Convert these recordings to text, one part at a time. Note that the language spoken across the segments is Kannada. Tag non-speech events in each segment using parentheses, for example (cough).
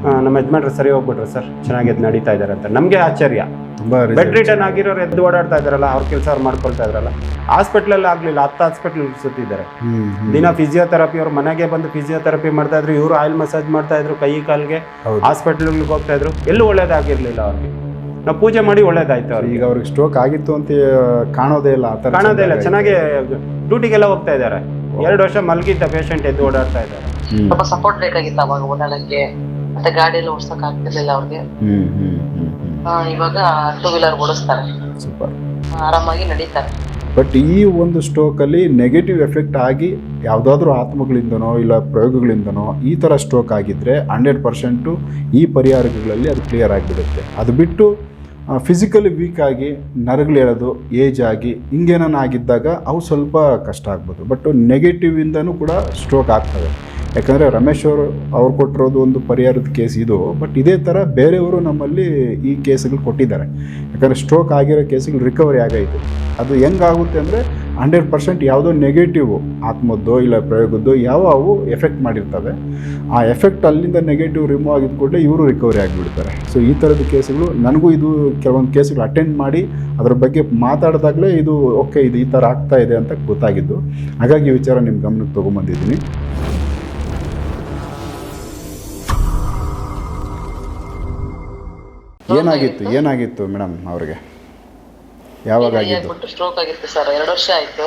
ಆ, ನಮ್ಮ ಯಜಮಾನ್ರು ಸರಿ ಹೋಗ್ಬಿಟ್ರು ಸರ್. ಚೆನ್ನಾಗಿ ಎದ್ದು ನಡೀತಾ ಇದಾರೆ ಅಂತ. ನಮಗೆ ಆಶ್ಚರ್ಯ. ತುಂಬಾ ಬೆಡ್ ರಿಟರ್ನ್ ಆಗಿರೋರು ಎದ್ದು ಓಡಾಡ್ತಾ ಇದಾರಲ್ಲ ಅವ್ರ ಕೆಲಸ ಅವ್ರು ಮಾಡ್ಕೊಳ್ತಾ ಇದ್ರಲ್ಲ. ಹಾಸ್ಪಿಟ್ಲಲ್ಲಿ ಆಗ್ಲಿಲ್ಲ ಹತ್ತು ಹಾಸ್ಪಿಟ್ಲ್ ಸುತ್ತಿದ್ದಾರೆ. ದಿನ ಫಿಸಿಯೋಥೆರಪಿ ಅವ್ರು ಮನೆಗೆ ಬಂದು ಫಿಸಿಯೋಥೆರಪಿ ಮಾಡ್ತಾ ಇದ್ರು ಇವರು ಆಯಿಲ್ ಮಸಾಜ್ ಮಾಡ್ತಾ ಇದ್ರು ಕೈ ಕಾಲ್ಗೆ ಹೌದು. ಹಾಸ್ಪಿಟ್ಲ್ಗಳಿಗೆ ಹೋಗ್ತಾ ಇದ್ರು. ಎಲ್ಲೂ ಒಳ್ಳೇದಾಗಿರ್ಲಿಲ್ಲ ಅವ್ರಿಗೆ. ನಾವು ಪೂಜೆ ಮಾಡಿ ಒಳ್ಳೇದಾಯ್ತು ಅವ್ರು ಈಗ ಅವ್ರಿಗೆ ಸ್ಟ್ರೋಕ್ ಆಗಿತ್ತು ಅಂತ ಕಾಣೋದೇ ಇಲ್ಲ ಕಾಣೋದೇ ಇಲ್ಲ. ಚೆನ್ನಾಗಿ ಚೆನ್ನಾಗಿ ಡ್ಯೂಟಿಗೆಲ್ಲ ಹೋಗ್ತಾ ಇದ್ದಾರೆ ಎರಡು ವರ್ಷ ಮಲಗಿದ್ದ ಪೇಷಂಟ್ ಎದ್ದು ಓಡಾಡ್ತಾ ಇದ್ದಾರೆ. ಸ್ವಲ್ಪ ಸಪೋರ್ಟ್ ಬೇಕಾಗಿತ್ತು ಅವಾಗ ಓಡಾಡಕ್ಕೆ. ಮತ್ತೆ ಗಾಡಿ ಎಲ್ಲ ಓಡ್ಸಕ್ ಆಗ್ತಿರ್ಲಿಲ್ಲ ಅವ್ರಿಗೆ. ಹ್ಮ್ ಹ್ಮ್ ಹ್ಮ್ ಹ್ಮ್. ಆ, ಇವಾಗ ಟೂ ವೀಲರ್ ಓಡಿಸ್ತಾರೆ. ಸೂಪರ್. ಆರಾಮಾಗಿ ನಡೀತಾರೆ. ಬಟ್ ಈ ಒಂದು ಸ್ಟ್ರೋಕಲ್ಲಿ ನೆಗೆಟಿವ್ ಎಫೆಕ್ಟ್ ಆಗಿ ಯಾವುದಾದ್ರೂ ಆತ್ಮಗಳಿಂದನೋ ಇಲ್ಲ ಪ್ರಯೋಗಗಳಿಂದನೋ ಈ ಥರ ಸ್ಟ್ರೋಕ್ ಆಗಿದ್ದರೆ ಹಂಡ್ರೆಡ್ ಪರ್ಸೆಂಟು ಈ ಪರಿಹಾರಗಳಲ್ಲಿ ಅದು ಕ್ಲಿಯರ್ ಆಗಿಬಿಡುತ್ತೆ ಅದು ಬಿಟ್ಟು ಫಿಸಿಕಲಿ ವೀಕ್ ಆಗಿ ನರಗಳೇಳೋದು ಏಜ್ ಆಗಿ ಹಿಂಗೇನಾನ ಆಗಿದ್ದಾಗ ಅವು ಸ್ವಲ್ಪ ಕಷ್ಟ ಆಗ್ಬೋದು. ಬಟ್ ನೆಗೆಟಿವಿಂದನೂ ಕೂಡ ಸ್ಟ್ರೋಕ್ ಆಗ್ತವೆ. ಯಾಕಂದರೆ ರಮೇಶ್ ಅವರು ಅವ್ರು ಕೊಟ್ಟಿರೋದು ಒಂದು ಪರಿಹಾರದ ಕೇಸ್ ಇದು. ಬಟ್ ಇದೇ ಥರ ಬೇರೆಯವರು ನಮ್ಮಲ್ಲಿ ಈ ಕೇಸ್ಗಳು ಕೊಟ್ಟಿದ್ದಾರೆ. ಯಾಕಂದರೆ ಸ್ಟ್ರೋಕ್ ಆಗಿರೋ ಕೇಸ್ಗಳು ರಿಕವರಿ ಆಗೈತೆ. ಅದು ಹೆಂಗಾಗುತ್ತೆ ಅಂದರೆ ಹಂಡ್ರೆಡ್ ಪರ್ಸೆಂಟ್ ಯಾವುದೋ ನೆಗೆಟಿವ್ ಆತ್ಮದ್ದೋ ಇಲ್ಲ ಪ್ರಯೋಗದ್ದೋ ಯಾವ ಅವು ಎಫೆಕ್ಟ್ ಮಾಡಿರ್ತವೆ. ಆ ಎಫೆಕ್ಟ್ ಅಲ್ಲಿಂದ ನೆಗೆಟಿವ್ ರಿಮೂವ್ ಆಗಿದ ಕೂಡಲೇ ಇವರು ರಿಕವರಿ ಆಗಿಬಿಡ್ತಾರೆ. ಸೊ ಈ ಥರದ ಕೇಸ್ಗಳು ನನಗೂ ಇದು ಕೆಲವೊಂದು ಕೇಸ್ಗಳು ಅಟೆಂಡ್ ಮಾಡಿ ಅದರ ಬಗ್ಗೆ ಮಾತಾಡಿದಾಗಲೇ ಇದು ಓಕೆ ಇದು ಈ ಥರ ಆಗ್ತಾ ಇದೆ ಅಂತ ಗೊತ್ತಾಗಿದ್ದು. ಹಾಗಾಗಿ ಈ ವಿಚಾರ ನಿಮ್ಮ ಗಮನಕ್ಕೆ ತೊಗೊಂಬಂದಿದ್ದೀನಿ. ಏನಾಗಿತ್ತು? ಏನಾಗಿತ್ತು ಮೇಡಮ್ ಅವ್ರಿಗೆ? ಯಾವಾಗ ಆಗಿದ್ದು ಆಗ್ಬಿಟ್ಟು ಸ್ಟ್ರೋಕ್ ಆಗಿತ್ತು ಸರ್ ಎರಡು ವರ್ಷ ಆಯ್ತು.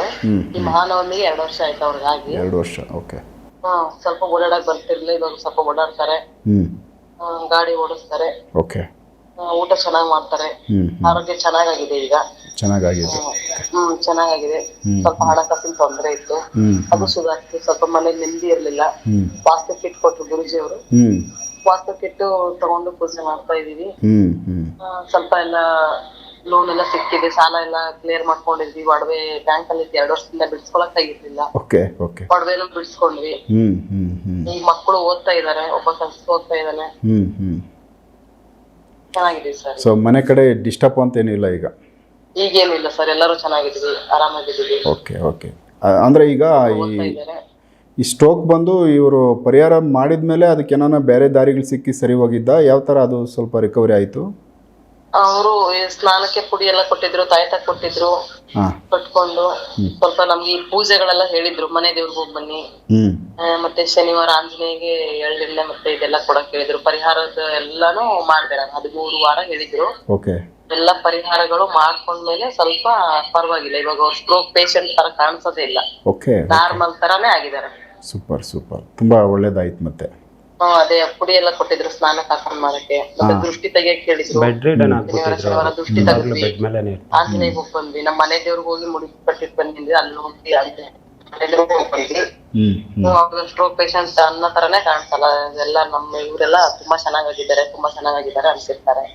ಈ ಮಹಾನವಮಿಗೆ ಎರಡು ವರ್ಷ ಆಯ್ತು ಅವ್ರಿಗೆ ಆಗಿ ಎರಡು ವರ್ಷ ಓಕೆ. ಹಾ ಸ್ವಲ್ಪ ಓಡಾಡಕ್ ಬರ್ತಿರ್ಲಿಲ್ಲ ಇವಾಗ ಸ್ವಲ್ಪ ಓಡಾಡ್ತಾರೆ. ಆ, ಗಾಡಿ ಓಡಿಸ್ತಾರೆ. ಓಕೆ. ಆ, ಊಟ ಚೆನ್ನಾಗಿ ಮಾಡ್ತಾರೆ. ಆರೋಗ್ಯ ಚೆನ್ನಾಗಾಗಿದೆ ಈಗ. ಚೆನ್ನಾಗಾಗಿದೆ. ಹ್ಮ್ ಚೆನ್ನಾಗಾಗಿದೆ. ಹ್ಮ್. ಸ್ವಲ್ಪ ಹಣಕಾಸಿನ ತೊಂದರೆ ಇತ್ತು. ಅದು ಅದು ಸುಧಾರಿಸ್ತು. ಸ್ವಲ್ಪ ಮನೆ ನೆಮ್ಮದಿ ಇರ್ಲಿಲ್ಲ. ಹ್ಞೂ ವಾಸ್ತು ಕಿಟ್ ಕೊಟ್ರು ಗುರುಜಿ ಅವರು ಹ್ಞೂ ವಾಸ್ತು ಕಿಟ್ಟು ತಗೊಂಡು ಪೂಜೆ ಮಾಡ್ತಾ ಇದೀವಿ ಹ್ಞೂ ಹ್ಞೂ ಸ್ವಲ್ಪ ಎಲ್ಲ ಲೋನ್ ಎಲ್ಲ ಸಿಕ್ಕಿದೆ ಸಾಲ ಎಲ್ಲ ಕ್ಲಿಯರ್ ಮಾಡ್ಕೊಂಡಿದ್ವಿ. ಒಡವೆ ಬ್ಯಾಂಕ್ ಅಲ್ಲಿ ಎರಡು ವರ್ಷದಿಂದ ಬಿಡಿಸ್ಕೊಳಕ್ ಆಗಿರ್ಲಿಲ್ಲ. Okay okay. ಒಡವೆನೂ ಬಿಡಿಸ್ಕೊಂಡ್ವಿ. ಹ್ಮ್ ಹ್ಞೂ ಈ ಮಕ್ಕಳು ಓದ್ತಾ ಇದಾರೆ ಒಬ್ಬ ಸಂಸ್ಥೆ ಓದ್ತಾ ಇದ್ದಾನೆ ಹ್ಮ್ ಹ್ಮ್. ಚೆನ್ನಾಗಿದೆ ಸರ್. ಸೊ ಮನೆ ಕಡೆ ಡಿಸ್ಟರ್ಬ್ ಅಂತೇನಿಲ್ಲ ಈಗ? ಈಗೇನಿಲ್ಲ ಸರ್ ಎಲ್ಲರೂ ಚೆನ್ನಾಗಿದ್ವಿ ಆರಾಮಾಗಿದ್ದೀವಿ. Okay okay. ಅಂದ್ರೆ ಈಗ ಓದ್ತಾ ಈ ಇದ್ದಾರೆ ಈ ಸ್ಟ್ರೋಕ್ ಬಂದು ಇವರು ಪರಿಹಾರ ಮಾಡಿದ ಮೇಲೆ ಅದಕ್ಕೆ ಏನಾನ ಬೇರೆ ದಾರಿಗಳು ಸಿಕ್ಕಿ ಸರಿ ಹೋಗಿದ್ದ. ಯಾವ ತರ ಅದು ಸ್ವಲ್ಪ ರಿಕವರಿ ಆಯ್ತು? ಅವರು ಸ್ನಾನಕ್ಕೆ ಪುಡಿ ಎಲ್ಲ ಕೊಟ್ಟಿದ್ರು ತಾಯ್ತ ಕೊಟ್ಟಿದ್ರು ಹಾಂ. ಕಟ್ಕೊಂಡು ಸ್ವಲ್ಪ ನಮ್ಗೆ ಈ ಪೂಜೆಗಳೆಲ್ಲ ಹೇಳಿದ್ರು ಮನೆ ದೇವ್ರಿಗೆ ಹೋಗಿ ಬನ್ನಿ. ಹ್ಞೂ ಆ, ಮತ್ತೆ ಶನಿವಾರ ಆಂಜನೇಯಗೆ ಎಳ್ಳಿಂದ ಮತ್ತೆ ಇದೆಲ್ಲ ಕೊಡಕ್ ಹೇಳಿದ್ರು. ಪರಿಹಾರದ ಎಲ್ಲಾನು ಮಾಡ್ದೆ ನಾನು ಹದಿಮೂರು ವಾರ ಹೇಳಿದ್ರು. ಓಕೆ. ಎಲ್ಲ ಪರಿಹಾರಗಳು ಮಾಡ್ಕೊಂಡ್ಮೇಲೆ ಸ್ವಲ್ಪ ಪರವಾಗಿಲ್ಲ. ಇವಾಗ ಅವ್ರು ಸ್ಟ್ರೋಕ್ ಪೇಷಂಟ್ ತರ ಕಾಣಿಸೋದೇ ಇಲ್ಲ. ಓಕೆ ನಾರ್ಮಲ್ ತರಾನೇ ಆಗಿದ್ದಾರೆ. ಸೂಪರ್ ಸೂಪರ್ ತುಂಬಾ ಒಳ್ಳೇದಾಯ್ತು ಮತ್ತೆ. ಅಂದ್ರೆ ಅದೇ ಪುಡಿ ಎಲ್ಲ ಕೊಟ್ಟಿದ್ರು ಸ್ನಾನಕ್ಕೆ ಹಾಕೊಂಡ್ ಮಾಡಕ್ಕೆ. ಮತ್ತೆ ದೃಷ್ಟಿ ತೆಗಿಯಕ್ ಹೇಳಿದ್ರು ಬೆಡ್ ರಿಟರ್ನ್ ಶನಿವಾರ ಆಗ್ಬಿಟ್ಟಿದ್ರು ಶನಿವಾರ ದೃಷ್ಟಿ ಯಾವಾಗ್ಲೂ ತೆಗ್ದ್ವಿ. ಬೆಡ್ ಮೇಲೆನೆ ಆಂಜನೇಯಗ್ ಹೋಗಿ ಬಂದ್ವಿ. ನಮ್ಮ ಮನೆ ದೇವ್ರಿಗೆ ಹೋಗಿ ಮುಡಿ ಕಟ್ಟಿಟ್ ಬಂದಿದ್ವಿ. ಅಲ್ಲಿ ಹೋಗಿ ಸ್ಟ್ರೋಕ್ ಪೇಷಂಟ್ ಅನ್ನೋ ತರನೇ ಕಾಣಿಸಲ್ಲ. ಎಲ್ಲ ನಮ್ಮ ಇವರೆಲ್ಲ ತುಂಬಾ ತುಂಬಾ ಅನ್ಸಿರ್ತಾರೆ.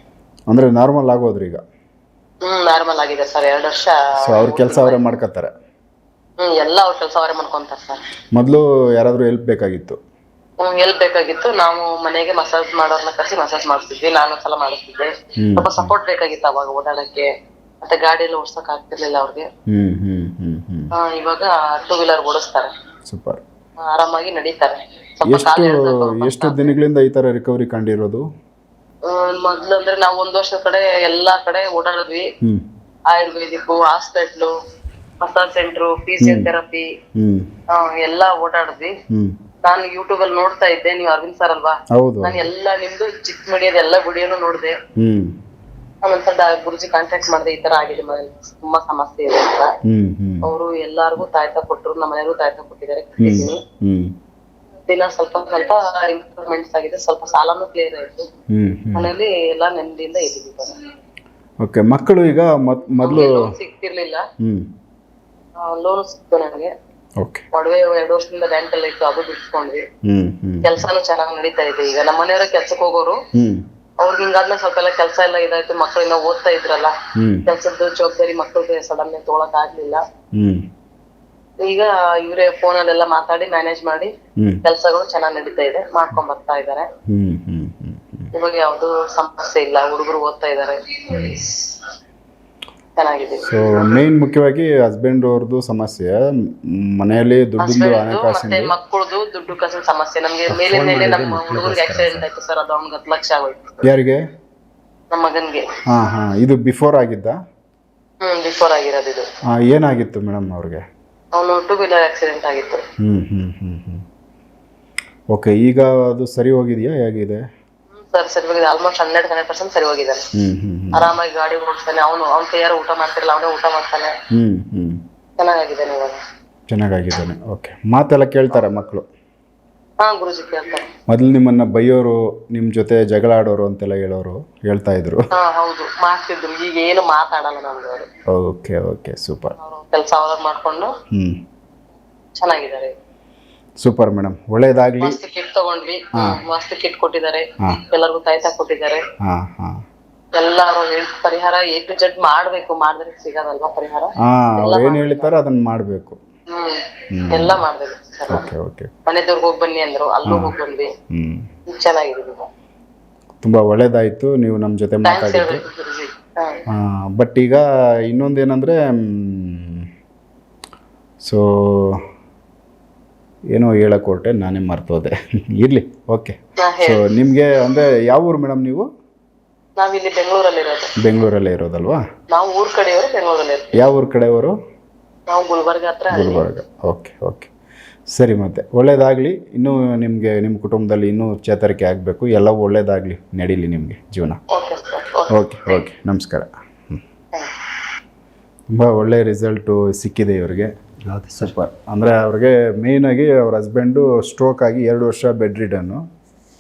ಅಂದರೆ ನಾರ್ಮಲ್ ಆಗೋದ್ರಿ ಈಗ ಹ್ಮ್ ನಾರ್ಮಲ್ ಆಗಿದೆ ಸರ್. ಎರಡು ವರ್ಷ ಸೊ ಅವ್ರ ಕೆಲಸ ಅವರೇ ಮಾಡ್ಕೋತಾರೆ ಹ್ಮ್ ಎಲ್ಲ ಅವ್ರ ಕೆಲಸ ಅವರೇ ಮಾಡ್ಕೊಂತಾರೆ ಸರ್. ಮೊದಲು ಯಾರಾದರೂ ಹೆಲ್ಪ್ ಬೇಕಾಗಿತ್ತು? ಹ್ಮ್ ಎಲ್ಪ್ ಬೇಕಾಗಿತ್ತು. ನಾವು ಮನೆಗೆ ಮಸಾಜ್ ಮಾಡೋರ್ನ ಕರೆಸಿ ಮಸಾಜ್ ಮಾಡಿಸ್ತಿದ್ವಿ. ನಾನು ಸಲ ಮಾಡಿಸ್ತಿದ್ದೆ. ಹ್ಮ್. ಸ್ವಲ್ಪ ಸಪೋರ್ಟ್ ಬೇಕಾಗಿತ್ತು ಅವಾಗ ಓಡಾಡಕ್ಕೆ. ಮತ್ತೆ ಗಾಡಿ ಎಲ್ಲ ಓಡ್ಸಕ್ ಆಗ್ತಿರ್ಲಿಲ್ಲ ಅವ್ರಿಗೆ. ಹ್ಞೂ ಹ್ಞೂ ಹ್ಞೂ ಹ್ಞೂ ಆ, ಇವಾಗ ಟೂ ವೀಲರ್ ಓಡಿಸ್ತಾರೆ. ಸೂಪರ್. ಆ, ಆರಾಮಾಗಿ ನಡೀತಾರೆ. ಸ್ವಲ್ಪ ಎಷ್ಟು ಕಾಲು ಎಷ್ಟು ದಿನಗಳಿಂದ ಈ ತರ ರಿಕವರಿ ಕಂಡಿರೋದು? ಆ, ಮೊದ್ಲು ಅಂದ್ರೆ ನಾವು ಒಂದ್ ವರ್ಷದ ಕಡೆ ಎಲ್ಲಾ ಕಡೆ ಓಡಾಡಿದ್ವಿ. ಹ್ಞೂ ayurvedic hospital massage centre physiotherapy ಎಲ್ಲ ಓಡಾಡಿದ್ವಿ. ನಾನು ಯೂಟ್ಯೂಬ್ ಅಲ್ಲಿ ನೋಡ್ತಾ ಇದ್ದೆ ನೀವು ಅರವಿಂದ್ ಸರ್ ಅಲ್ವಾ? ನಾನು ಎಲ್ಲಾ ನಿಮ್ದು ಚಿಕ್ಕ ಮೀಡಿಯಾದ ಎಲ್ಲಾ ವಿಡಿಯೋನು ನೋಡಿದೆ. ಆಮೇಲೆ ಗುರುಜಿ ಕಾಂಟ್ಯಾಕ್ಟ್ ಮಾಡಿದೆ ಈ ತರ ಆಗಿದೆ ಮನೇಲಿ ತುಂಬಾ ಸಮಸ್ಯೆ ಇದೆ ಅಂತ. ಅವರು ಎಲ್ಲಾರ್ಗು ತಾಯ್ತ ಕೊಟ್ರು ನಮ್ಮ ಮನೆಯವರು ತಾಯ್ತ ಕೊಟ್ಟಿದ್ದಾರೆ ದಿನ ಸ್ವಲ್ಪ ಸ್ವಲ್ಪ ಇಂಪ್ರೂವ್ಮೆಂಟ್ಸ್ ಆಗಿದೆ ಸ್ವಲ್ಪ ಸಾಲನು ಕ್ಲಿಯರ್ ಆಯ್ತು. ಮನೇಲಿ ಎಲ್ಲಾ ನೆಮ್ಮದಿಯಿಂದ ಇದ್ದೀವಿ. ಓಕೆ ಮಕ್ಕಳು ಈಗ ಮೊದಲು ಸಿಗ್ತಿರ್ಲಿಲ್ಲ. ಲೋನ್ ಸಿಕ್ತು ನನಗೆ. ಒಡವೆ ಎರಡು ವರ್ಷದಿಂದ ಬ್ಯಾಂಕ್ ಅಲ್ಲಿ ಇತ್ತು ಅದು ಬಿಡಿಸ್ಕೊಂಡ್ವಿ ಕೆಲ್ಸಾನು ಚೆನ್ನಾಗಿ ನಡೀತಾ ಇದೆ. ಈಗ ನಮ್ಮ ಮನೆಯವರ ಕೆಲ್ಸಕ್ಕೆ ಹೋಗೋರು ಅವ್ರಿಗೆ ಹಿಂಗಾದ್ಮೇಲೆ ಸ್ವಲ್ಪ ಎಲ್ಲ ಕೆಲಸ ಎಲ್ಲ ಇದಾಯ್ತು. ಮಕ್ಕಳಿನ್ನ ಓದ್ತಾ ಇದ್ರಲ್ಲ. ಕೆಲ್ಸದ್ದು ಜವಾಬ್ದಾರಿ ಮಕ್ಕಳಿಗೆ ಸಡನ್ ತಗೊಳಕ್ ಆಗ್ಲಿಲ್ಲ. ಈಗ ಇವರೇ ಫೋನ್ ಅಲ್ಲೆಲ್ಲ ಮಾತಾಡಿ ಮ್ಯಾನೇಜ್ ಮಾಡಿ ಕೆಲಸಗಳು ಚೆನ್ನಾಗಿ ನಡೀತಾ ಇದೆ. ಮಾಡ್ಕೊಂಡ್ ಬರ್ತಾ ಇದಾರೆ. ಇವಾಗ ಯಾವ್ದು ಸಮಸ್ಯೆ ಇಲ್ಲ. ಹುಡುಗರು ಓದ್ತಾ ಇದಾರೆ. ಚೆನ್ನಾಗಿದೆ ಸೊ ಮೇನ್ ಮುಖ್ಯವಾಗಿ ಹಸ್ಬೆಂಡ್ ಅವ್ರದ್ದು ಸಮಸ್ಯೆ. ಮನೆಯಲ್ಲಿ ದುಡ್ಡಿಂದು ಹಣಕಾಸಿನ ಮತ್ತೆ ಮಕ್ಕಳದು ದುಡ್ಡು ಕಾಸಿನ ಸಮಸ್ಯೆ. ನಮ್ಗೆ ಮೇಲೆ ಮೇಲೆ ನಮ್ಮ ಹುಡುಗರಿಗೆ ಆಕ್ಸಿಡೆಂಟ್ ಆಯ್ತು ಸರ್ ಅದು ಅವ್ನಿಗೆ ಹತ್ತು ಲಕ್ಷ ಆಗೋಯ್ತು. ಯಾರಿಗೆ? ನಮ್ಮ ಮಗನಿಗೆ. ಹಾಂ ಹಾಂ. ಇದು ಬಿಫೋರ್ ಆಗಿದ್ದ? ಹ್ಮ್ ಬಿಫೋರ್ ಆಗಿರೋದು ಇದು. ಹಾಂ ಏನಾಗಿತ್ತು ಮೇಡಮ್ ಅವ್ರಿಗೆ? ಅವನು ಟೂ ವೀಲರ್ ಆಕ್ಸಿಡೆಂಟ್ ಆಗಿತ್ತು. ಹ್ಞೂ ಹ್ಞೂ ಹ್ಞೂ ಹ್ಞೂ ಓಕೆ ಈಗ ಅದು ಸರಿ ಹೋಗಿದೆಯಾ? ಹೇಗಿದೆ? ಸರ್ ಸರಿ ಹೋಗಿದೆ. ಆಲ್ಮೋಸ್ಟ್ ಹಂಡ್ರೆಡ್ ಹಂಡ್ರೆಡ್ ಪರ್ಸೆಂಟ್ ಸರಿ ಹೋಗಿದ್ದಾನೆ ಹ್ಞೂ ಹ್ಞೂ ಹ್ಞೂ ಆರಾಮಾಗಿ ಗಾಡಿ ಓಡಿಸ್ತಾನೆ. ಅವನು ಅವ್ನ ತಯಾರು ಊಟ ಮಾಡ್ತಿರಲ್ಲ ಅವನೇ ಊಟ ಮಾಡ್ತಾನೆ. ಹ್ಮ್ ಹ್ಮ್. ಚೆನ್ನಾಗಿದ್ದಾನೆ ಇವಾಗ ಚೆನ್ನಾಗಾಗಿದ್ದಾನೆ. ಓಕೆ. ಮಾತೆಲ್ಲ ಕೇಳ್ತಾರೆ ಮಕ್ಕಳು? ಹಾ ಗುರುಜಿ ಕೇಳ್ತಾರೆ. ಮೊದಲು ನಿಮ್ಮನ್ನ ಬೈಯೋರು ನಿಮ್ಮ ಜೊತೆ ಜಗಳ ಆಡೋರು ಅಂತೆಲ್ಲ ಹೇಳೋರು ಹೇಳ್ತಾ ಇದ್ರು. ಹಾ ಹೌದು. ಮಾಡ್ತಿದ್ರು ಈಗ ಏನು ಮಾತಾಡಲ್ಲ ನಮ್ದು ಅವರು. Okay okay. ಸೂಪರ್. ಅವರು ಕೆಲಸ ಅವ್ರ ಮಾಡ್ಕೊಂಡು ಹ್ಮ್. ಚೆನ್ನಾಗಿದ್ದಾರೆ. ಸೂಪರ್ ಮೇಡಮ್ ಒಳ್ಳೇದಾಗ್ಲಿ. ಮಸ್ತ್ ಕಿಟ್ ತಗೊಂಡ್ವಿ. ಮಸ್ತ್ ಕಿಟ್ ಕೊಟ್ಟಿದ್ದಾರೆ. ಎಲ್ಲರಿಗೂ ತಾಯ್ತಾ ಕೊಟ್ಟಿದ್ದಾರೆ. ಹಾ ಹಾಂ. ಎಲ್ಲಾರು ಹೇಳ್ ಪರಿಹಾರ ಎ ಟು ಜೆಡ್ ಮಾಡ್ಬೇಕು ಮಾಡಿದ್ರೆ ಸಿಗದಲ್ವಾ ಪರಿಹಾರ? ಹಾ ಅವ್ರು ಏನು ಹೇಳ್ತಾರೋ ಅದನ್ನ ಮಾಡಬೇಕು. ಹ್ಮ್ ಎಲ್ಲ ಮಾಡ್ಬೇಕು ಸರ್. Okay okay. ಮನೆದವ್ರಿಗೆ ಹೋಗಿ ಬನ್ನಿ ಅಂದ್ರು ಅಲ್ಲೂ ಹೋಗಿ ಬಂದ್ವಿ. ಹ್ಮ್. ಈಗ ಚೆನ್ನಾಗಿದೆ ತುಂಬಾ ಒಳ್ಳೇದಾಯಿತು ನೀವು ನಮ್ಮ ಜೊತೆ ಮಾತಾಡಿದ್ರಿ ಮಾತಾಡಿದ್ದು. ಹೇಳ್ಬೇಕು ಗುರುಜಿ. ಹಾ. ಬಟ್ ಈಗ ಇನ್ನೊಂದೇನೆಂದರೆ ಸೊ ಏನೋ ಹೇಳಕ್ ಹೊರಟೆ ನಾನೇ ಮರ್ತೋದೆ. (laughs) ಇರ್ಲಿ ಓಕೆ. ಹಾ, ಸೊ ನಿಮಗೆ ಅಂದರೆ ಯಾವ ಊರು ಮೇಡಮ್ ನೀವು? ನಾವಿಲ್ಲಿ ಬೆಂಗಳೂರಲ್ಲಿ ಇರೋದು. ಬೆಂಗಳೂರಲ್ಲೇ ಇರೋದಲ್ವಾ? ನಾವು ಊರ್ ಕಡೆಯವರು ಬೆಂಗಳೂರಲ್ಲಿ ಯಾವ ಊರು ಕಡೆಯವರು? ನಾವು ಗುಲ್ಬರ್ಗ ಹತ್ರ ಗುಲ್ಬರ್ಗ. Okay okay. ಸರಿ ಮತ್ತೆ ಒಳ್ಳೇದಾಗ್ಲಿ. ಇನ್ನೂ ನಿಮಗೆ ನಿಮ್ಮ ಕುಟುಂಬದಲ್ಲಿ ಇನ್ನೂ ಚೇತರಿಕೆ ಆಗಬೇಕು. ಎಲ್ಲವೂ ಒಳ್ಳೇದಾಗ್ಲಿ ನಡೀಲಿ ನಿಮಗೆ ಜೀವನ. Okay sir okay. Okay okay. ನಮಸ್ಕಾರ. ತುಂಬ ಒಳ್ಳೆಯ ರಿಸಲ್ಟು ಸಿಕ್ಕಿದೆ ಇವರಿಗೆ. ಹೌದು ಸರ್ ಸೂಪರ್. ಅಂದರೆ ಅವ್ರಿಗೆ ಮೇಯ್ನಾಗಿ ಅವ್ರ ಹಸ್ಬೆಂಡು ಸ್ಟ್ರೋಕ್ ಆಗಿ ಎರಡು ವರ್ಷ ಬೆಡ್ ರಿಡನ್ನು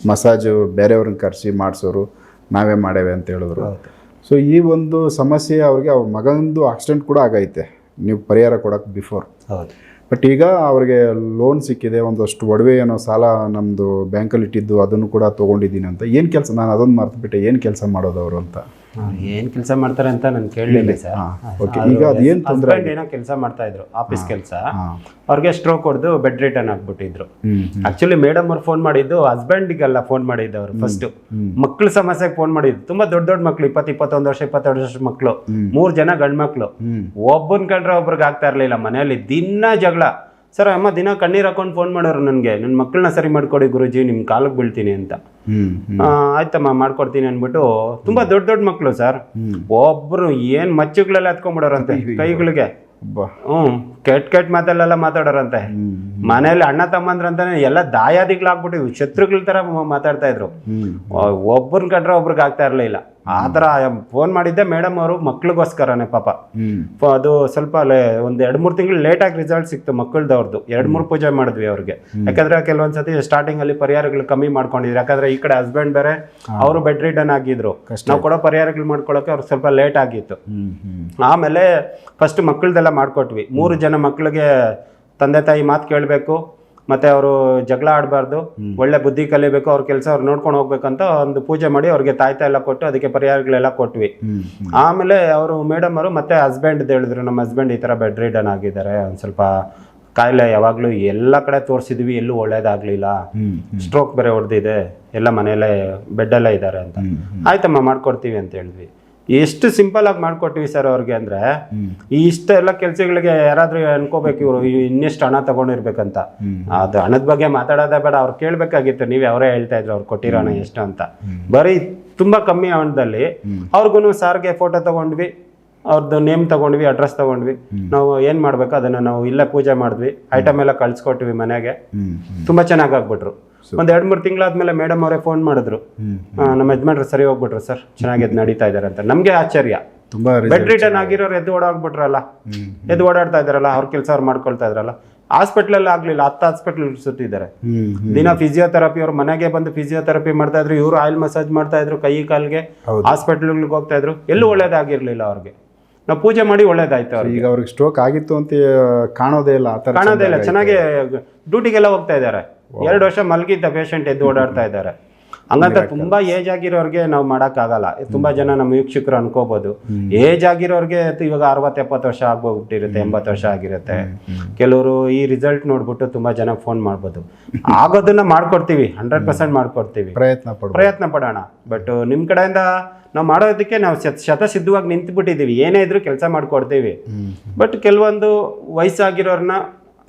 ಮಸಾಜು ಬೇರೆಯವ್ರನ್ನ ಕರೆಸಿ ಮಾಡಿಸೋರು. ನಾವೇ ಮಾಡೇವೆ ಅಂತ ಹೇಳಿದ್ರು. ಸೊ ಈ ಒಂದು ಸಮಸ್ಯೆ ಅವ್ರಿಗೆ ಅವ್ರ ಮಗಂದು ಆಕ್ಸಿಡೆಂಟ್ ಕೂಡ ಆಗೈತೆ. ನೀವು ಪರಿಹಾರ ಕೊಡೋಕ್ಕೆ ಬಿಫೋರ್ ಬಟ್ ಈಗ ಅವ್ರಿಗೆ ಲೋನ್ ಸಿಕ್ಕಿದೆ ಒಂದಷ್ಟು ಒಡವೆ ಏನೋ ಸಾಲ ನಮ್ಮದು ಬ್ಯಾಂಕಲ್ಲಿ ಇಟ್ಟಿದ್ದು ಅದನ್ನು ಕೂಡ ತೊಗೊಂಡಿದ್ದೀನಿ ಅಂತ. ಏನು ಕೆಲಸ ನಾನು ಅದೊಂದು ಮರ್ತುಬಿಟ್ಟೆ ಏನು ಕೆಲಸ ಮಾಡೋದು ಅವರು ಅಂತ? ಏನ್ ಕೆಲಸ ಮಾಡ್ತಾರೆ ಅಂತ ನಾನು ಕೇಳಲಿಲ್ಲ ಸರ್. ಓಕೆ. ಈಗ ಅದೇನ್ ತೊಂದ್ರೆ ಹಸ್ಬೆಂಡ್ ಏನೋ ಕೆಲಸ ಮಾಡ್ತಾ ಇದ್ರು ಆಫೀಸ್ ಕೆಲಸ. ಅವ್ರಿಗೆ ಸ್ಟ್ರೋಕ್ ಹೊಡೆದು ಬೆಡ್ ರಿಟರ್ನ್ ಆಗ್ಬಿಟ್ಟಿದ್ರು. ಆಕ್ಚುಲಿ ಮೇಡಮ್ ಅವ್ರು ಫೋನ್ ಮಾಡಿದ್ದು ಹಸ್ಬೆಂಡಿಗೆಲ್ಲ ಫೋನ್ ಮಾಡಿದ್ದು ಅವರು ಫಸ್ಟ್ ಮಕ್ಳ ಸಮಸ್ಯೆಗೆ ಫೋನ್ ಮಾಡಿದ್ರು ತುಂಬಾ ದೊಡ್ಡ ದೊಡ್ಡ ಮಕ್ಳು ಇಪ್ಪತ್ತು ಇಪ್ಪತ್ತೊಂದು ವರ್ಷ ಇಪ್ಪತ್ತೆರಡು ವರ್ಷ ಮಕ್ಳು. ಮೂರ್ ಜನ ಗಂಡ್ ಮಕ್ಳು ಒಬ್ಬನ್ ಕಂಡ್ರೆ ಒಬ್ರಿಗೆ ಆಗ್ತಾ ಇರ್ಲಿಲ್ಲ. ಮನೆಯಲ್ಲಿ ದಿನ ಜಗಳ. ಸರ್ ಅಮ್ಮ ದಿನ ಕಣ್ಣೀರ್ ಹಾಕೊಂಡು ಫೋನ್ ಮಾಡೋರು ನನಗೆ. ನನ್ನ ಮಕ್ಕಳನ್ನ ಸರಿ ಮಾಡ್ಕೊಡಿ ಗುರುಜಿ ನಿಮ್ಮ ಕಾಲಕ್ಕೆ ಬೀಳ್ತೀನಿ ಅಂತ. ಆಯ್ತಮ್ಮ ಮಾಡ್ಕೊಡ್ತೀನಿ ಅಂದ್ಬಿಟ್ಟು ತುಂಬಾ ದೊಡ್ಡ ದೊಡ್ಡ ಮಕ್ಕಳು ಸರ್. ಒಬ್ರು ಏನ್ ಮಚ್ಚುಗಳೆಲ್ಲ ಎತ್ಕೊಂಡ್ಬಿಡೋರಂತೆ ಕೈಗಳಿಗೆ. ಹ್ಞೂ ಹ್ಮ್ ಕೆಟ್ಟ ಕೆಟ್ಟ ಮಾತಲ್ಲೆಲ್ಲ ಮಾತಾಡೋರಂತೆ. ಮನೆಯಲ್ಲಿ ಅಣ್ಣ ತಮ್ಮಂದ್ರಂತಾನೆ ಎಲ್ಲ ದಾಯಾದಿಗಳಾಗ್ಬಿಟ್ಟು ಶತ್ರುಗಳ ತರ ಮಾತಾಡ್ತಾ ಇದ್ರು. ಒಬ್ಬರನ್ನ ಕಂಡ್ರೆ ಒಬ್ರಿಗೆ ಆಗ್ತಾ ಇರ್ಲಿಲ್ಲ ಆ ಥರ ಫೋನ್ ಮಾಡಿದ್ದೆ. ಮೇಡಮ್ ಅವರು ಮಕ್ಳಿಗೋಸ್ಕರನೇ ಪಾಪ. ಅದು ಸ್ವಲ್ಪ ಒಂದ್ ಎರಡು ಮೂರು ತಿಂಗಳು ಲೇಟಾಗಿ ರಿಸಲ್ಟ್ ಸಿಕ್ತು ಮಕ್ಕಳದವ್ರದ್ದು ಎರಡ್ ಮೂರು ಪೂಜೆ ಮಾಡಿದ್ವಿ ಅವ್ರಿಗೆ. ಯಾಕಂದ್ರೆ ಕೆಲವೊಂದ್ಸತಿ ಸ್ಟಾರ್ಟಿಂಗ್ ಅಲ್ಲಿ ಪರಿಹಾರಗಳು ಕಮ್ಮಿ ಮಾಡ್ಕೊಂಡಿದ್ರು. ಯಾಕಂದ್ರೆ ಈ ಕಡೆ ಹಸ್ಬೆಂಡ್ ಬೇರೆ ಅವರು ಬೆಡ್ ರಿಟರ್ನ್ ಆಗಿದ್ರು. ನಾವು ಕೊಡೋ ಪರಿಹಾರಗಳು ಮಾಡ್ಕೊಳಕ್ಕೆ ಅವ್ರಿಗೆ ಸ್ವಲ್ಪ ಲೇಟ್ ಆಗಿತ್ತು. ಆಮೇಲೆ ಫಸ್ಟ್ ಮಕ್ಕಳದೆಲ್ಲ ಮಾಡ್ಕೊಟ್ವಿ. ಮೂರು ಜನ ಮಕ್ಕಳಿಗೆ ತಂದೆ ತಾಯಿ ಮಾತು ಕೇಳಬೇಕು. ಮತ್ತೆ ಅವರು ಜಗಳ ಆಡಬಾರ್ದು ಒಳ್ಳೆ ಬುದ್ಧಿ ಕಲಿಬೇಕು ಅವ್ರ ಕೆಲಸ ಅವ್ರು ನೋಡ್ಕೊಂಡು ಹೋಗ್ಬೇಕಂತ ಒಂದು ಪೂಜೆ ಮಾಡಿ ಅವ್ರಿಗೆ ತಾಯ್ತಾ ಎಲ್ಲ ಕೊಟ್ಟು ಅದಕ್ಕೆ ಪರಿಹಾರಗಳೆಲ್ಲ ಕೊಟ್ವಿ. ಆಮೇಲೆ ಅವರು ಮೇಡಮ್ ಅವರು ಮತ್ತೆ ಹಸ್ಬೆಂಡ್ ಹೇಳಿದ್ರು ನಮ್ಮ ಹಸ್ಬೆಂಡ್ ಈ ಥರ ಬೆಡ್ ರೀಡನ್ ಆಗಿದ್ದಾರೆ ಒಂದು ಸ್ವಲ್ಪ ಕಾಯಿಲೆ ಯಾವಾಗಲೂ ಎಲ್ಲ ಕಡೆ ತೋರಿಸಿದ್ವಿ ಎಲ್ಲೂ ಒಳ್ಳೇದಾಗ್ಲಿಲ್ಲ. ಸ್ಟ್ರೋಕ್ ಬೇರೆ ಹೊಡೆದಿದೆ ಎಲ್ಲ ಮನೆಯಲ್ಲೇ ಬೆಡ್ಡಲ್ಲೇ ಇದ್ದಾರೆ ಅಂತ. ಆಯ್ತಮ್ಮ ಮಾಡ್ಕೊಡ್ತೀವಿ ಅಂತ ಹೇಳಿದ್ವಿ. ಎಷ್ಟು ಸಿಂಪಲ್ ಆಗಿ ಮಾಡ್ಕೊಟ್ಟಿವಿ ಸರ್ ಅವ್ರಿಗೆ ಅಂದ್ರೆ ಈ ಇಷ್ಟೆಲ್ಲ ಕೆಲಸಗಳಿಗೆ ಯಾರಾದ್ರೂ ಅನ್ಕೋಬೇಕು ಇವರು ಇನ್ನೆಷ್ಟು ಹಣ ತಗೊಂಡಿರ್ಬೇಕಂತ. ಅದು ಹಣದ ಬಗ್ಗೆ ಮಾತಾಡೋದೇ ಬೇಡ ಅವ್ರು ಕೇಳ್ಬೇಕಾಗಿತ್ತು ನೀವೇ ಅವರೇ ಹೇಳ್ತಾ ಇದ್ರು ಅವ್ರು ಕೊಟ್ಟಿರೋ ಹಣ ಎಷ್ಟು ಅಂತ. ಬರೀ ತುಂಬಾ ಕಮ್ಮಿ ಹಣದಲ್ಲಿ ಅವ್ರಿಗೂ ಸಾರ್ಗೆ ಫೋಟೋ ತಗೊಂಡ್ವಿ ಅವ್ರದ್ದು ನೇಮ್ ತಗೊಂಡ್ವಿ ಅಡ್ರೆಸ್ ತಗೊಂಡ್ವಿ. ನಾವು ಏನ್ ಮಾಡ್ಬೇಕು ಅದನ್ನ ನಾವು ಇಲ್ಲೇ ಪೂಜೆ ಮಾಡಿದ್ವಿ ಐಟಮ್ ಎಲ್ಲ ಕಳ್ಸಿಕೊಟ್ವಿ ಮನೆಗೆ. ತುಂಬಾ ಚೆನ್ನಾಗಿ ಆಗ್ಬಿಟ್ರು. ಒಂದ್ ಎರಡ್ ಮೂರು ತಿಂಗಳಾದ್ಮೇಲೆ ಮೇಡಮ್ ಅವರೇ ಫೋನ್ ಮಾಡಿದ್ರು. ನಮ್ಮ ಯಜಮಾನ್ರು ಸರಿ ಹೋಗ್ಬಿಟ್ರು ಸರ್ ಚೆನ್ನಾಗಿ ನಡೀತಾ ಇದಾರೆ ಅಂತ. ನಮ್ಗೆ ಆಶ್ಚರ್ಯ. ತುಂಬಾ ಬೆಡ್ ರಿಟರ್ನ್ ಆಗಿರೋರು ಎದ್ದು ಓಡಾಡ್ಬಿಟ್ರಲ್ಲ ಎದ್ದು ಓಡಾಡ್ತಾ ಇದಾರಲ್ಲ ಅವ್ರ ಕೆಲಸ ಅವ್ರು ಮಾಡ್ಕೊಳ್ತಾ ಇದ್ರಲ್ಲ. ಹಾಸ್ಪಿಟ್ಲಲ್ಲಿ ಆಗ್ಲಿಲ್ಲ ಹತ್ತು ಹಾಸ್ಪಿಟ್ಲ್ ಸುತ್ತಿದ್ದಾರೆ. ದಿನ ಫಿಸಿಯೋಥೆರಪಿ ಅವ್ರು ಮನೆಗೆ ಬಂದು ಫಿಸಿಯೋಥೆರಪಿ ಮಾಡ್ತಾ ಇದ್ರು ಇವರು ಆಯಿಲ್ ಮಸಾಜ್ ಮಾಡ್ತಾ ಇದ್ರು ಕೈ ಕಾಲ್ಗೆ ಹಾಸ್ಪಿಟ್ಲ್ಗಳಿಗೆ ಹೋಗ್ತಾ ಇದ್ರು. ಎಲ್ಲೂ ಒಳ್ಳೇದಾಗಿರ್ಲಿಲ್ಲ ಅವ್ರಿಗೆ. ನಾವು ಪೂಜೆ ಮಾಡಿ ಒಳ್ಳೇದಾಯ್ತು ಈಗ ಅವ್ರಿಗೆ ಸ್ಟ್ರೋಕ್ ಆಗಿತ್ತು ಅಂತ ಕಾಣೋದೇ ಇಲ್ಲ ಕಾಣೋದೇ ಇಲ್ಲ ಚೆನ್ನಾಗಿ ಡ್ಯೂಟಿಗೆಲ್ಲ ಹೋಗ್ತಾ ಇದ್ದಾರೆ. ಎರಡು ವರ್ಷ ಮಲಗಿದ್ದ ಪೇಷಂಟ್ ಎದ್ದು ಓಡಾಡ್ತಾ ಇದ್ದಾರೆ. ಹಂಗಂತ ತುಂಬಾ ಏಜ್ ಆಗಿರೋರಿಗೆ ನಾವು ಆಗಲ್ಲ ತುಂಬಾ ಜನ ನಮ್ಮ ವೀಕ್ಷಕರು ಅನ್ಕೋಬಹುದು ಏಜ್ ಆಗಿರೋರಿಗೆ ಇವಾಗ ಅರವತ್ತು ಎಪ್ಪತ್ತು ವರ್ಷ ಆಗೋಗ್ಬಿಟ್ಟಿರುತ್ತೆ ಎಂಬತ್ತು ವರ್ಷ ಆಗಿರುತ್ತೆ. ಕೆಲವರು ಈ ರಿಸಲ್ಟ್ ನೋಡ್ಬಿಟ್ಟು ತುಂಬಾ ಜನ ಫೋನ್ ಮಾಡ್ಬೋದು. ಆಗೋದನ್ನ ಮಾಡ್ಕೊಡ್ತೀವಿ ಹಂಡ್ರೆಡ್ ಪರ್ಸೆಂಟ್ ಮಾಡ್ಕೊಡ್ತೀವಿ. ಪ್ರಯತ್ನ ಪ್ರಯತ್ನ ಪಡೋಣ. ಬಟ್ ನಿಮ್ ಕಡೆಯಿಂದ ನಾವು ಮಾಡೋದಕ್ಕೆ ನಾವು ಶತ ಶತಸಿದ್ಧವಾಗಿ ನಿಂತು ಬಿಟ್ಟಿದ್ದೀವಿ ಏನೇ ಇದ್ರೂ ಕೆಲಸ ಮಾಡ್ಕೊಡ್ತೀವಿ. ಬಟ್ ಕೆಲವೊಂದು ವಯಸ್ಸಾಗಿರೋರ್ನ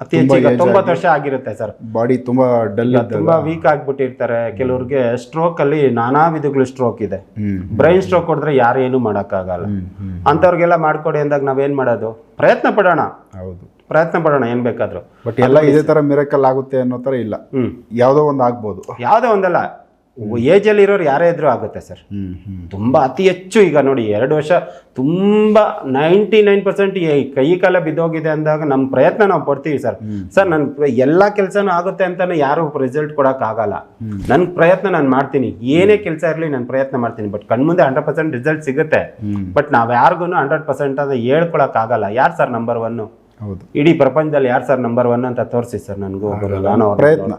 ಅತಿ ಹೆಚ್ಚಿಗೆ ತೊಂಬತ್ತು ವರ್ಷ ಆಗಿರುತ್ತೆ ಸರ್. ಬಾಡಿ ತುಂಬಾ ಡಲ್ ತುಂಬಾ ವೀಕ್ ಆಗ್ಬಿಟ್ಟಿರ್ತಾರೆ. ಕೆಲವ್ರಿಗೆ ಸ್ಟ್ರೋಕ್ ಅಲ್ಲಿ ನಾನಾ ವಿಧಗಳು ಸ್ಟ್ರೋಕ್ ಇದೆ. ಬ್ರೈನ್ ಸ್ಟ್ರೋಕ್ ಹೊಡೆದ್ರೆ ಯಾರು ಏನು ಮಾಡೋಕ್ಕಾಗಲ್ಲ. ಅಂತವ್ರಿಗೆಲ್ಲ ಅಂಥವ್ರಿಗೆಲ್ಲ ಮಾಡ್ಕೊಡಿ ಅಂದಾಗ ನಾವೇನ್ ಮಾಡೋದು? ಪ್ರಯತ್ನ ಪಡೋಣ. ಹೌದು. ಪ್ರಯತ್ನ ಪಡೋಣ ಏನ್ ಬೇಕಾದ್ರೂ. ಬಟ್ ಎಲ್ಲ ಇದೇ ತರ ಮಿರಕಲ್ ಆಗುತ್ತೆ ಅನ್ನೋ ತರ ಇಲ್ಲ. ಹ್ಮ್. ಯಾವುದೋ ಒಂದು ಆಗ್ಬೋದು. ಯಾವ್ದೋ ಒಂದಲ್ಲ. ಏಜ್ ಅಲ್ಲಿ ಇರೋರು ಯಾರೇ ಇದ್ರೂ ಆಗುತ್ತೆ ಸರ್. ತುಂಬಾ ಅತಿ ಹೆಚ್ಚು ಈಗ ನೋಡಿ ಎರಡು ವರ್ಷ ತುಂಬಾ ನೈಂಟಿ ನೈನ್ ಪರ್ಸೆಂಟ್ ಕೈ ಕಾಲ ಬಿದ್ದೋಗಿದೆ ಅಂದಾಗ ನಮ್ಮ ಪ್ರಯತ್ನ ನಾವು ಪಡ್ತೀವಿ ಸರ್. ಸರ್ ನನ್ ಎಲ್ಲಾ ಕೆಲಸನೂ ಆಗುತ್ತೆ ಅಂತಾನೆ ಯಾರು ರಿಸಲ್ಟ್ ಕೊಡಕ್ ಆಗಲ್ಲ. ನನ್ನ ಪ್ರಯತ್ನ ನಾನು ಮಾಡ್ತೀನಿ. ಏನೇ ಕೆಲಸ ಇರಲಿ ನಾನು ಪ್ರಯತ್ನ ಮಾಡ್ತೀನಿ. ಬಟ್ ಕಣ್ಮುಂದೆ ಹಂಡ್ರೆಡ್ ಪರ್ಸೆಂಟ್ ರಿಸಲ್ಟ್ ಸಿಗುತ್ತೆ. ಬಟ್ ನಾವ್ ಯಾರಿಗೂ ಹಂಡ್ರೆಡ್ ಪರ್ಸೆಂಟ್ ಅಂತ ಹೇಳ್ಕೊಳಕ್ ಆಗಲ್ಲ. ಯಾರು ಸರ್ ನಂಬರ್ ಒನ್ ಹೌದು. ಇಡೀ ಪ್ರಪಂಚದಲ್ಲಿ ಯಾರು ಸರ್ ನಂಬರ್ ಒನ್ ಅಂತ ತೋರಿಸಿ ಸರ್ ನನಗೂ ನಾನು ಪ್ರಯತ್ನ.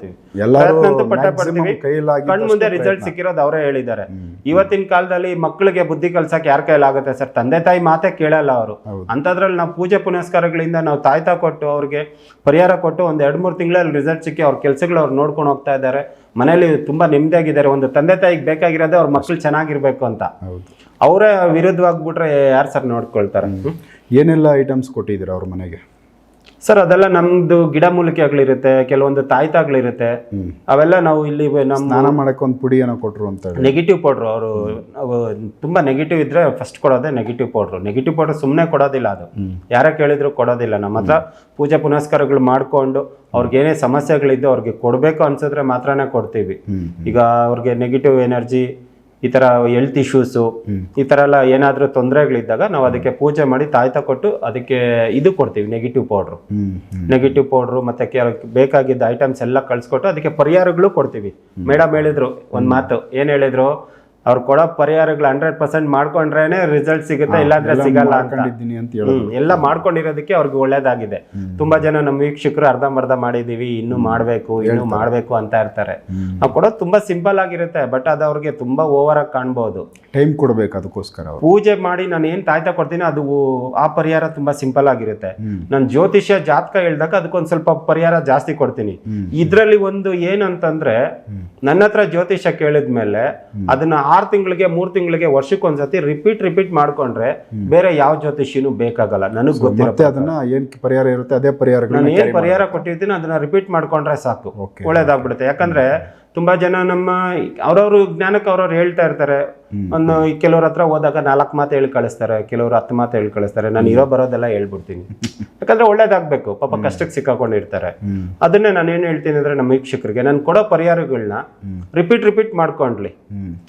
ಕಣ್ ಮುಂದೆ ರಿಸಲ್ಟ್ ಸಿಕ್ಕಿರೋದು ಅವರೇ ಹೇಳಿದ್ದಾರೆ. ಇವತ್ತಿನ ಕಾಲದಲ್ಲಿ ಮಕ್ಕಳಿಗೆ ಬುದ್ಧಿ ಕಲ್ಸಕ್ಕೆ ಯಾರ ಕೈಲಾಗುತ್ತೆ ಸರ್ ತಂದೆ ತಾಯಿ ಮಾತೇ ಕೇಳಲ್ಲ ಅವರು. ಅಂತದ್ರಲ್ಲಿ ನಾವು ಪೂಜೆ ಪುನಸ್ಕಾರಗಳಿಂದ ನಾವು ತಾಯ್ತಾ ಕೊಟ್ಟು ಅವ್ರಿಗೆ ಪರಿಹಾರ ಕೊಟ್ಟು ಒಂದ್ ಎರಡ್ ಮೂರು ತಿಂಗಳಲ್ಲಿ ರಿಸಲ್ಟ್ ಸಿಕ್ಕಿ ಅವ್ರ ಕೆಲ್ಸಗಳು ಅವ್ರು ನೋಡ್ಕೊಂಡು ಹೋಗ್ತಾ ಇದ್ದಾರೆ. ಮನೇಲಿ ತುಂಬಾ ನೆಮ್ಮದಿಯಾಗಿದ್ದಾರೆ. ಒಂದು ತಂದೆ ತಾಯಿಗೆ ಬೇಕಾಗಿರೋದೇ ಅವ್ರ ಮಕ್ಕಳು ಚೆನ್ನಾಗಿರ್ಬೇಕು ಅಂತ. ಅವರೇ ವಿರುದ್ಧವಾಗ್ಬಿಟ್ರೆ ಯಾರು ಸರ್ ನೋಡ್ಕೊಳ್ತಾರೆ? ಏನೆಲ್ಲ ಐಟಮ್ಸ್ ಕೊಟ್ಟಿದ್ದೀರಾ ಅವ್ರ ಮನೆಗೆ? ಸರ್ ಅದೆಲ್ಲ ನಮ್ದು ಗಿಡ ಮೂಲಿಕೆಗಳಿರುತ್ತೆ ಕೆಲವೊಂದು ತಾಯ್ತಾಗ್ಲಿರುತ್ತೆ. ಅವೆಲ್ಲ ನಾವು ಇಲ್ಲಿ ನಮ್ಮ ಸ್ನಾನ ಮಾಡಕ್ಕೆ ಒಂದು ಪುಡಿ ಏನೋ ಕೊಟ್ರು ಅಂತ ಹೇಳಿ. ನೆಗೆಟಿವ್ ಪೌಡ್ರು ಅವರು ತುಂಬಾ ನೆಗೆಟಿವ್ ಇದ್ರೆ ಫಸ್ಟ್ ಕೊಡೋದೇ ನೆಗೆಟಿವ್ ಪೌಡ್ರು ನೆಗೆಟಿವ್ ಪೌಡ್ರ್ ಸುಮ್ಮನೆ ಕೊಡೋದಿಲ್ಲ ಅದು. ಯಾರ ಕೇಳಿದ್ರು ಕೊಡೋದಿಲ್ಲ. ನಮ್ಮ ಹತ್ರ ಪೂಜೆ ಪುನಸ್ಕಾರಗಳು ಮಾಡ್ಕೊಂಡು ಅವ್ರಿಗೆ ಏನೇ ಸಮಸ್ಯೆಗಳಿದ್ದು ಅವ್ರಿಗೆ ಕೊಡಬೇಕು ಅನ್ಸಿದ್ರೆ ಮಾತ್ರನೇ ಕೊಡ್ತೀವಿ. ಈಗ ಅವ್ರಿಗೆ ನೆಗೆಟಿವ್ ಎನರ್ಜಿ ಈ ಥರ ಹೆಲ್ತ್ ಇಶ್ಯೂಸು ಈ ಥರ ಎಲ್ಲ ಏನಾದರೂ ತೊಂದರೆಗಳಿದ್ದಾಗ ನಾವು ಅದಕ್ಕೆ ಪೂಜೆ ಮಾಡಿ ತಾಯ್ತ ಕೊಟ್ಟು ಅದಕ್ಕೆ ಇದು ಕೊಡ್ತೀವಿ ನೆಗೆಟಿವ್ ಪೌಡ್ರು ನೆಗೆಟಿವ್ ಪೌಡ್ರು ಮತ್ತೆ ಬೇಕಾಗಿದ್ದ ಐಟಮ್ಸ್ ಎಲ್ಲ ಕಳ್ಸಿಕೊಟ್ಟು ಅದಕ್ಕೆ ಪರಿಹಾರಗಳು ಕೊಡ್ತೀವಿ. ಮೇಡಮ್ ಹೇಳಿದ್ರು ಒಂದ್ ಮಾತು ಏನ್ ಹೇಳಿದ್ರು? ಅವ್ರು ಕೊಡೋ ಪರಿಹಾರಗಳು ಹಂಡ್ರೆಡ್ ಪರ್ಸೆಂಟ್ ಮಾಡ್ಕೊಂಡ್ರೇನೆ ರಿಸಲ್ಟ್ ಸಿಗುತ್ತೆ ಇಲ್ಲಾಂದ್ರೆ ಸಿಗಲ್ಲ ಅಂತ. ಎಲ್ಲ ಮಾಡ್ಕೊಂಡಿರೋದಕ್ಕೆ ಅವ್ರಿಗೆ ಒಳ್ಳೇದಾಗಿದೆ. ತುಂಬಾ ಜನ ನಮ್ಮ ವೀಕ್ಷಕರು ಅರ್ಧಂಬರ್ಧ ಮಾಡಿದೀವಿ ಇನ್ನು ಮಾಡ್ಬೇಕು ಇನ್ನು ಮಾಡ್ಬೇಕು ಅಂತ ಇರ್ತಾರೆ. ನಾವು ಕೊಡೋದು ತುಂಬಾ ಸಿಂಪಲ್ ಆಗಿರುತ್ತೆ ಬಟ್ ಅದು ಅವ್ರಿಗೆ ತುಂಬಾ ಓವರ್ ಆಗಿ ಕಾಣ್ಬೋದು. ಟೈಮ್ ಕೊಡ್ಬೇಕು ಅದಕ್ಕೋಸ್ಕರ ಪೂಜೆ ಮಾಡಿ ನಾನು ಏನ್ ತಾಯ್ತಾ ಕೊಡ್ತೀನಿ ಅದು ಆ ಪರಿಹಾರ ತುಂಬಾ ಸಿಂಪಲ್ ಆಗಿರುತ್ತೆ. ನಾನು ಜ್ಯೋತಿಷ್ಯ ಜಾತಕ ಹೇಳ್ದಾಗ ಅದಕ್ಕೊಂದ್ ಸ್ವಲ್ಪ ಪರಿಹಾರ ಜಾಸ್ತಿ ಕೊಡ್ತೀನಿ. ಇದ್ರಲ್ಲಿ ಒಂದು ಏನಂತಂದ್ರೆ ನನ್ನ ಹತ್ರ ಜ್ಯೋತಿಷ್ಯ ಕೇಳಿದ್ಮೇಲೆ ಅದನ್ನ ಆರ್ ತಿಂಗಳಿಗೆ ಮೂರು ತಿಂಗಳಿಗೆ ವರ್ಷಕ್ಕೊಂದ್ಸತಿ ರಿಪೀಟ್ ರಿಪೀಟ್ ಮಾಡ್ಕೊಂಡ್ರೆ ಬೇರೆ ಯಾವ ಜ್ಯೋತಿಷಿನೂ ಬೇಕಾಗಲ್ಲ. ನನಗೆ ಗೊತ್ತಿರುತ್ತೆ ಅದನ್ನ ಏನ್ ಪರಿಹಾರ ಇರುತ್ತೆ? ಅದೇ ನಾನು ಏನು ಪರಿಹಾರ ಕೊಟ್ಟಿರ್ತೀನಿ ಅದನ್ನ ರಿಪೀಟ್ ಮಾಡ್ಕೊಂಡ್ರೆ ಸಾಕು. ಒಳ್ಳೇದಾಗ್ಬಿಡುತ್ತೆ. ಯಾಕಂದ್ರೆ ತುಂಬಾ ಜನ ನಮ್ಮ ಅವ್ರವ್ರ ಜ್ಞಾನಕ್ಕೆ ಅವ್ರವ್ರು ಹೇಳ್ತಾ ಇರ್ತಾರೆ. ಒಂದು ಕೆಲವ್ರ ಹತ್ರ ಹೋದಾಗ ನಾಲ್ಕು ಮಾತು ಹೇಳಿ ಕಳಿಸ್ತಾರೆ ಕೆಲವ್ರು ಹತ್ತು ಮಾತು ಹೇಳಿ ಕಳಿಸ್ತಾರೆ. ನಾನು ಇರೋ ಬರೋದೆಲ್ಲ ಹೇಳ್ಬಿಡ್ತೀನಿ. ಯಾಕಂದ್ರೆ ಒಳ್ಳೇದಾಗಬೇಕು. ಪಾಪ ಕಷ್ಟಕ್ಕೆ ಸಿಕ್ಕಾಕೊಂಡಿರ್ತಾರೆ. ಅದನ್ನೇ ನಾನು ಏನು ಹೇಳ್ತೀನಿ ಅಂದ್ರೆ ನಮ್ಮ ವೀಕ್ಷಕರಿಗೆ ನಾನು ಕೊಡೋ ಪರಿಹಾರಗಳನ್ನ ರಿಪೀಟ್ ರಿಪೀಟ್ ಮಾಡ್ಕೊಂಡ್ಲಿ.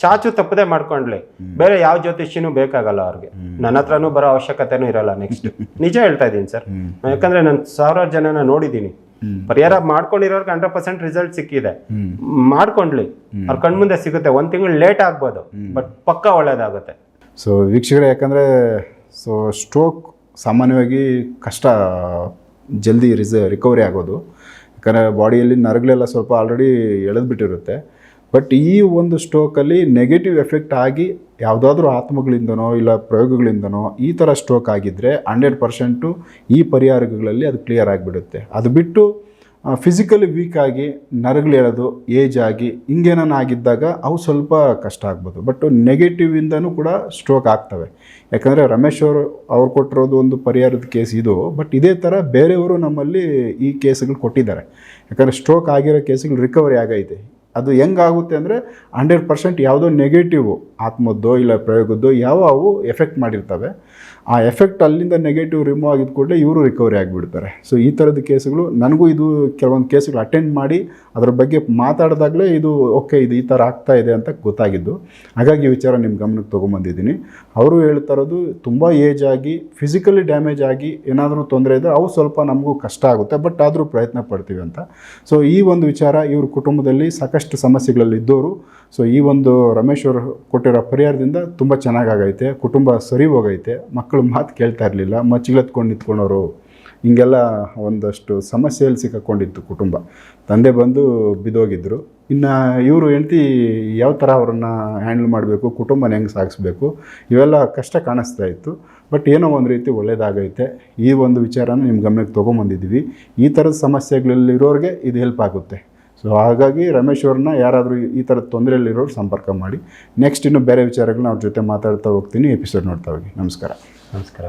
ಚಾಚು ತಪ್ಪದೆ ಮಾಡ್ಕೊಂಡ್ಲಿ. ಬೇರೆ ಯಾವ ಜ್ಯೋತಿಷ್ಯನೂ ಬೇಕಾಗಲ್ಲ ಅವ್ರಿಗೆ. ನನ್ನ ಹತ್ರನೂ ಬರೋ ಅವಶ್ಯಕತೆನೂ ಇರಲ್ಲ ನೆಕ್ಸ್ಟ್ (laughs) ನಿಜ ಹೇಳ್ತಾ ಇದ್ದೀನಿ ಸರ್. ಯಾಕಂದ್ರೆ ನಾನು ಸಾವಿರಾರು ಜನನ ನೋಡಿದ್ದೀನಿ. ಪರಿಹಾರ ಮಾಡ್ಕೊಂಡಿರೋರ್ಗೆ ಹಂಡ್ರೆಡ್ ಪರ್ಸೆಂಟ್ ರಿಸಲ್ಟ್ ಸಿಕ್ಕಿದೆ. ಮಾಡ್ಕೊಂಡ್ಲಿ. ಅವ್ರ ಕಣ್ಮುಂದೆ ಸಿಗುತ್ತೆ. ಒಂದ್ ತಿಂಗಳು ಲೇಟ್ ಆಗ್ಬೋದು. ಬಟ್ ಪಕ್ಕ ಒಳ್ಳೇದಾಗುತ್ತೆ. ಸೊ ವೀಕ್ಷಕರೇ ಯಾಕಂದರೆ ಸೊ ಸ್ಟ್ರೋಕ್ ಸಾಮಾನ್ಯವಾಗಿ ಕಷ್ಟ ಜಲ್ದಿ ರಿಸ ರಿಕವರಿ ಆಗೋದು. ಯಾಕಂದರೆ ಬಾಡಿಯಲ್ಲಿ ನರಗಳೆಲ್ಲ ಸ್ವಲ್ಪ ಆಲ್ರೆಡಿ ಎಳೆದ್ಬಿಟ್ಟಿರುತ್ತೆ. ಬಟ್ ಈ ಒಂದು ಸ್ಟೋಕಲ್ಲಿ ನೆಗೆಟಿವ್ ಎಫೆಕ್ಟ್ ಆಗಿ ಯಾವುದಾದ್ರೂ ಆತ್ಮಗಳಿಂದನೋ ಇಲ್ಲ ಪ್ರಯೋಗಗಳಿಂದನೋ ಈ ಥರ ಸ್ಟ್ರೋಕ್ ಆಗಿದ್ದರೆ ಹಂಡ್ರೆಡ್ ಪರ್ಸೆಂಟು ಈ ಪರಿಹಾರಗಳಲ್ಲಿ ಅದು ಕ್ಲಿಯರ್ ಆಗಿಬಿಡುತ್ತೆ. ಅದು ಬಿಟ್ಟು ಫಿಸಿಕಲಿ ವೀಕ್ ಆಗಿ, ನರಗಳು ಎಳೆದು ಏಜ್ ಆಗಿ, ಹಿಂಗೇನಾನ ಆಗಿದ್ದಾಗ ಅವು ಸ್ವಲ್ಪ ಕಷ್ಟ ಆಗ್ಬೋದು. ಬಟ್ ನೆಗೆಟಿವಿಂದನೂ ಕೂಡ ಸ್ಟ್ರೋಕ್ ಆಗ್ತವೆ. ಯಾಕಂದರೆ ರಮೇಶ್ ಅವರು, ಅವ್ರು ಕೊಟ್ಟಿರೋದು ಒಂದು ಪರಿಹಾರದ ಕೇಸ್ ಇದು. ಬಟ್ ಇದೇ ಥರ ಬೇರೆಯವರು ನಮ್ಮಲ್ಲಿ ಈ ಕೇಸ್ಗಳು ಕೊಟ್ಟಿದ್ದಾರೆ. ಯಾಕಂದರೆ ಸ್ಟ್ರೋಕ್ ಆಗಿರೋ ಕೇಸ್ಗಳು ರಿಕವರಿ ಆಗೈತೆ. ಅದು ಹೆಂಗಾಗುತ್ತೆ ಅಂದರೆ ಹಂಡ್ರೆಡ್ ಪರ್ಸೆಂಟ್ ಯಾವುದೋ ನೆಗೆಟಿವ್ ಆತ್ಮದ್ದೋ ಇಲ್ಲ ಪ್ರಯೋಗದ್ದೋ ಯಾವ ಅವು ಎಫೆಕ್ಟ್ ಮಾಡಿರ್ತವೆ. ಆ ಎಫೆಕ್ಟ್ ಅಲ್ಲಿಂದ ನೆಗೆಟಿವ್ ರಿಮೂವ್ ಆಗಿದ ಕೂಡಲೇ ಇವರು ರಿಕವರಿ ಆಗಿಬಿಡ್ತಾರೆ. ಸೊ ಈ ಥರದ ಕೇಸುಗಳು ನನಗೂ ಇದು ಕೆಲವೊಂದು ಕೇಸುಗಳು ಅಟೆಂಡ್ ಮಾಡಿ ಅದರ ಬಗ್ಗೆ ಮಾತಾಡಿದಾಗಲೇ ಇದು ಓಕೆ ಇದು ಈ ಥರ ಆಗ್ತಾ ಇದೆ ಅಂತ ಗೊತ್ತಾಗಿದ್ದು. ಹಾಗಾಗಿ ಈ ವಿಚಾರ ನಿಮ್ಮ ಗಮನಕ್ಕೆ ತೊಗೊಂಬಂದಿದ್ದೀನಿ. ಅವರು ಹೇಳ್ತಾ ಇರೋದು ತುಂಬ ಏಜ್ ಆಗಿ ಫಿಸಿಕಲಿ ಡ್ಯಾಮೇಜ್ ಆಗಿ ಏನಾದರೂ ತೊಂದರೆ ಇದ್ದರೆ ಅವು ಸ್ವಲ್ಪ ನಮಗೂ ಕಷ್ಟ ಆಗುತ್ತೆ. ಬಟ್ ಆದರೂ ಪ್ರಯತ್ನ ಪಡ್ತೀವಿ ಅಂತ. ಸೊ ಈ ಒಂದು ವಿಚಾರ ಇವ್ರ ಕುಟುಂಬದಲ್ಲಿ ಸಾಕಷ್ಟು ಸಮಸ್ಯೆಗಳಲ್ಲಿ ಇದ್ದವರು ಸೊ ಈ ಒಂದು ರಮೇಶ್ ಅವರು ಕೊಟ್ಟಿರೋ ಪರಿಹಾರದಿಂದ ತುಂಬ ಚೆನ್ನಾಗಾಗೈತೆ, ಕುಟುಂಬ ಸರಿ ಹೋಗೈತೆ, ಮಕ್ಕಳು ಮಾತು ಕೇಳ್ತಾ ಇರಲಿಲ್ಲ ಮಚ್ಚಿಗೆತ್ಕೊಂಡು ನಿಂತ್ಕೊಂಡವರು ಹಿಂಗೆಲ್ಲ ಒಂದಷ್ಟು ಸಮಸ್ಯೆಯಲ್ಲಿ ಸಿಕ್ಕಾಕೊಂಡಿತ್ತು ಕುಟುಂಬ. ತಂದೆ ಬಂದು ಬಿದ್ದೋಗಿದ್ದರು ಇನ್ನು ಇವರು ಹೆಂಡ್ತಿ ಯಾವ ಥರ ಅವ್ರನ್ನ ಹ್ಯಾಂಡಲ್ ಮಾಡಬೇಕು, ಕುಟುಂಬನ ಹೆಂಗೆ ಸಾಗಿಸ್ಬೇಕು, ಇವೆಲ್ಲ ಕಷ್ಟ ಕಾಣಿಸ್ತಾ ಇತ್ತು. ಬಟ್ ಏನೋ ಒಂದು ರೀತಿ ಒಳ್ಳೆಯದಾಗೈತೆ ಈ ಒಂದು ವಿಚಾರನ ನಿಮ್ಮ ಗಮನಕ್ಕೆ ತೊಗೊಂಬಂದಿದ್ದೀವಿ. ಈ ಥರದ ಸಮಸ್ಯೆಗಳಲ್ಲಿರೋರಿಗೆ ಇದು ಹೆಲ್ಪ್ ಆಗುತ್ತೆ. ಸೊ ಹಾಗಾಗಿ ರಮೇಶ್ ಅವ್ರನ್ನ ಯಾರಾದರೂ ಈ ಥರದ ತೊಂದರೆಯಲ್ಲಿರೋರು ಸಂಪರ್ಕ ಮಾಡಿ. ನೆಕ್ಸ್ಟ್ ಇನ್ನು ಬೇರೆ ವಿಚಾರಗಳನ್ನ ಅವ್ರ ಜೊತೆ ಮಾತಾಡ್ತಾ ಹೋಗ್ತೀನಿ ಎಪಿಸೋಡ್ ನೋಡ್ತಾ ಹೋಗಿ. ನಮಸ್ಕಾರ. ನಮಸ್ಕಾರ